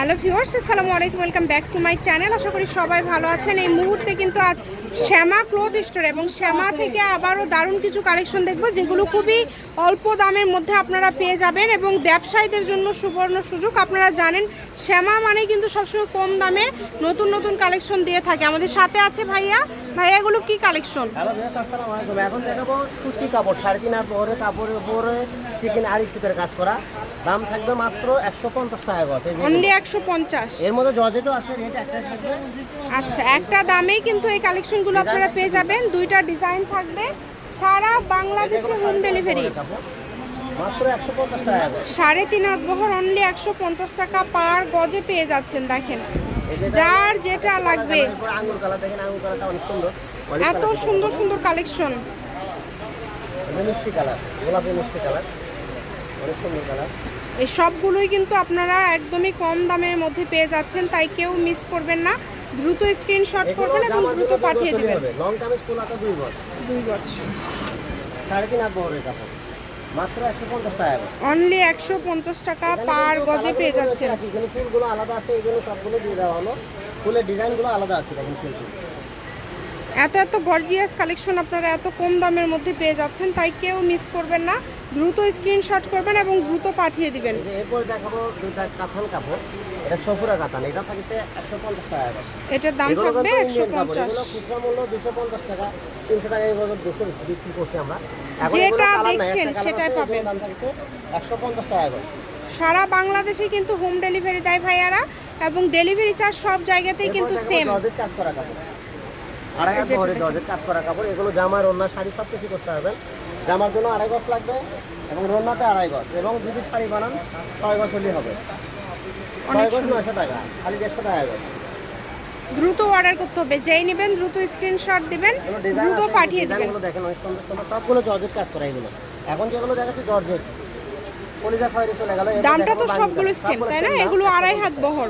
Hello viewers আসসালামু আলাইকুম welcome back to my channel. আশা করি সবাই ভালো আছেন। এই মুহূর্তে কিন্তু আজ শ্যামা ক্লোথ স্টোর এবং শ্যামা থেকে আবারও দারুণ কিছু কালেকশন দেখব যেগুলো খুবই অল্প দামের মধ্যে আপনারা পেয়ে যাবেন এবং ব্যবসায়ীদের জন্য সুবর্ণ সুযোগ। আপনারা জানেন শ্যামা মানে কিন্তু সবসময় কম দামে নতুন নতুন কালেকশন দিয়ে থাকে। আমাদের সাথে আছে ভাইয়া। ভাইয়া এগুলো কি কালেকশন? হ্যালো ভিউয়ার্স আসসালামু আলাইকুম। এখন দেখাবো সুতি কাপড় সাড়ে তিন হাত কাপড়ের উপরে চিকেন আড়ি সুতের কাজ করা। দাম থাকবে মাত্র একশো পঞ্চাশ টাকা গজ। অনলি একশো পঞ্চাশ। এর মধ্যে জর্জেটও আছে রেট একটা থাকবে। আচ্ছা একটা দামেই কিন্তু এই কালেকশনগুলো আপনারা পেয়ে যাবেন। দুইটা ডিজাইন থাকবে। সারা বাংলাদেশে হোম ডেলিভারি সাড়ে তিন হাত বহর অনলি একশো পঞ্চাশ টাকা পার গজে পেয়ে যাচ্ছেন দেখেন। যার যেটা লাগবে। এত সুন্দর সুন্দর কালেকশন মিষ্টি কালার গোলাপি মিষ্টি কালার। এই সবগুলোই কিন্তু আপনারা একদমই কম দামের মধ্যে পেয়ে যাচ্ছেন তাই কেউ মিস করবেন না। দ্রুত স্ক্রিনশট করবেন এবং দ্রুত পাঠিয়ে দেবেন। লং কামিজ হাতা দুই গজ দুই গজ সাড়ে তিন হাত বহরের কাপড় মাত্র একশো পঞ্চাশ টাকা অনলি একশো পঞ্চাশ টাকা পার গজে পেয়ে যাচ্ছেন। এখানে ফুলগুলো আলাদা আছে এগুলো সবগুলো দিয়ে দেওয়া হলো। ফুলের ডিজাইনগুলো আলাদা আছে দেখেন ফুলগুলো। এত এত গর্জিয়াস কালেকশন আপনারা এত কম দামের মধ্যে পেয়ে যাচ্ছেন তাই কেউ মিস করবেন না। দ্রুত স্ক্রিনশট করবেন এবং দ্রুত পাঠিয়ে দিবেন। এই দেখাবো দুইটা কাঁথান কাপড়। এটা সফুরা কাতান এটা থাকছে একশো পঞ্চাশ টাকা এটার দাম থাকবে কিন্তু একশো Indian কাপড়। পঞ্চাশ। এগুলো খুচরা মূল্য দুশো পঞ্চাশ টাকা তিনশো টাকা এগুলো বেশি বেশি বিক্রি করছি আমরা। যেটা দেখছেন সেটাই পাবেন। দাম থাকছে একশো পঞ্চাশ টাকা করে। সারা বাংলাদেশে কিন্তু হোম ডেলিভারি দেয় ভাইয়ারা এবং ডেলিভারি চার্জ সব জায়গাতেই কিন্তু সেম কাজ করা আড়াই হাত বহরের জর্জেট কাজ করা কাপড় এগুলো জামার ওড়না শাড়ি সব কিছু করতে পারবেন। জামার জন্য আড়াই গজ লাগবে এবং রোনাতে আড়াই গজ। এবং যদি শাড়ি বানান ছয় গজ হলেই হবে। ছয় গজ নয়শো টাকা খালি দেড়শো টাকা গজ। দ্রুত অর্ডার করতে হবে। যেই নেবেন দ্রুত স্ক্রিনশট দিবেন দ্রুত পাঠিয়ে দিবেন। দেখেন অনেক সুন্দর সুন্দর। সবগুলো জর্জেট কাজ করা এগুলো এখন যেগুলো দেখাচ্ছে জর্জেট। কলিজা খয়েরি চলে গেল দামটা তো সবগুলো সেম তাই না? এগুলো আড়াই হাত বহর।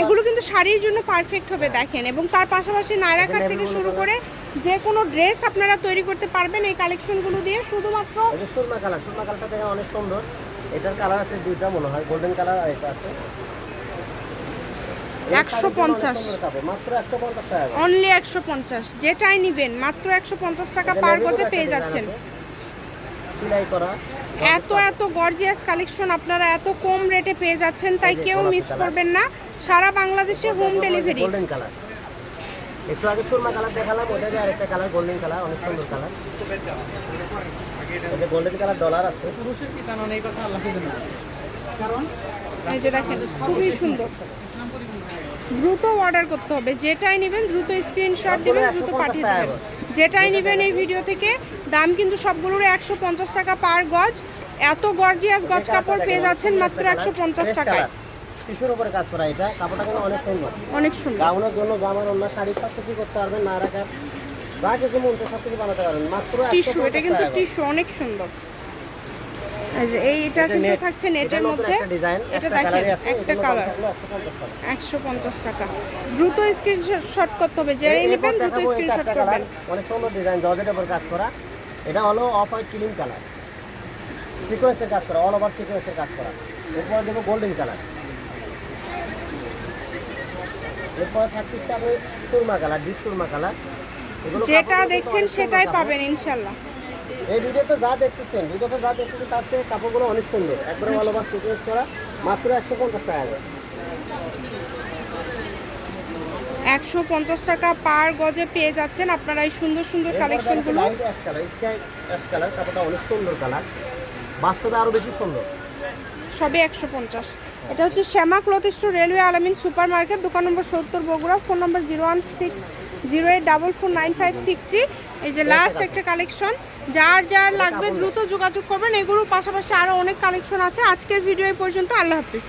এগুলো কিন্তু শাড়ির জন্য পারফেক্ট হবে দেখেন। এবং তার পাশাপাশি নায়রা কাট থেকে শুরু করে যে কোনো ড্রেস আপনারা তৈরি করতে পারবেন এই কালেকশনগুলো দিয়ে। শুধুমাত্র সুরমা কালার সুরমা কালারটা দেখেন অনেক সুন্দর। এটার কালার আছে দুইটা মনে হয় গোল্ডেন কালার আর এটা আছে। এই 150 শাড়ির জন্য অনেক সুন্দর কাপড়, মাত্র একশো পঞ্চাশ টাকা অনলি একশো পঞ্চাশ। যেটাই নেবেন মাত্র একশো পঞ্চাশ টাকা পার navy পেয়ে যাচ্ছেন। সেলাই করা। এত এত গর্জিয়াস কালেকশন আপনারা এত কম রেটে পেয়ে যাচ্ছেন তাই কেউ মিস করবেন না। সারা বাংলাদেশে হোম ডেলিভারি গোল্ডেন কালার একটু আগে সুরমা কালার দেখালাম ওটা যে আরেকটা কালার গোল্ডেন কালার অনেক সুন্দর কালার এই যে গোল্ডেন কালার ডলার আছে। এই যে দেখেন খুবই সুন্দর। দ্রুত অর্ডার করতে হবে। যেটাই নেবেন দ্রুত স্ক্রিনশট দিবেন দ্রুত পাঠিয়ে দেবেন। যেটাই নেবেন এই ভিডিও থেকে দাম কিন্তু সবগুলোর একশো পঞ্চাশ টাকা পার গজ। এত গর্জিয়াস গজ কাপড় পেয়ে যাচ্ছেন মাত্র একশো পঞ্চাশ টাকায়। টিস্যুর উপরে কাজ করা এটা কাপড়টা কিন্তু অনেক সুন্দর। অনেক সুন্দর। গাউনের জন্য জামার অন্য শাড়ি সব কিছু করতে পারবেন না রাখা যা কিছু মন সব কিছু বানাতে পারবেন। মাত্র টিস্যু এটা কিন্তু টিস্যু অনেক সুন্দর। কিন্তু থাকছে নেটের মধ্যে। এটা দেখেন একটা কালার থাকল 150 টাকা। একশো পঞ্চাশ টাকা। দ্রুত স্ক্রিনশট করতে হবে যে নেবেন দ্রুত স্ক্রিনশট করবেন। অনেক সুন্দর ডিজাইন জর্জেটের উপর কাজ করা। এটা হলো অফ হোয়াইট ক্রিম কালার সিকোয়েন্সের কাজ করা অল ওভার সিকোয়েন্সের কাজ করা। এরপর দেবো গোল্ডেন কালার এরপর থাকতেছে আপনি সুরমা কালার ডিপ সুরমা কালার যেটা দেখছেন সেটাই পাবেন ইনশাল্লাহ। এই ভিডিওতে যা দেখতেছেন ভিডিওতে যা দেখতেছেন তার চেয়ে কাপড়গুলো অনেক সুন্দর। একবারে অল ওভার সিকোয়েন্স করা মাত্র একশো পঞ্চাশ টাকা করে একশো পঞ্চাশ টাকা পার গজে পেয়ে যাচ্ছেন আপনারা এই সুন্দর সুন্দর কালেকশনগুলো অনেক সুন্দর কালার বাস্তবে বেশি সুন্দর। সবে একশো পঞ্চাশ। এটা হচ্ছে Shyama cloth store railway Alamin super market দোকান নম্বর সত্তর Bogura phone number zero one six zero eight double four nine five six three. এই যে লাস্ট একটা কালেকশন যার যার লাগবে দ্রুত যোগাযোগ করবেন এগুলোর পাশাপাশি আরও অনেক কালেকশন আছে। আজকের ভিডিও এই পর্যন্ত আল্লাহ হাফিজ।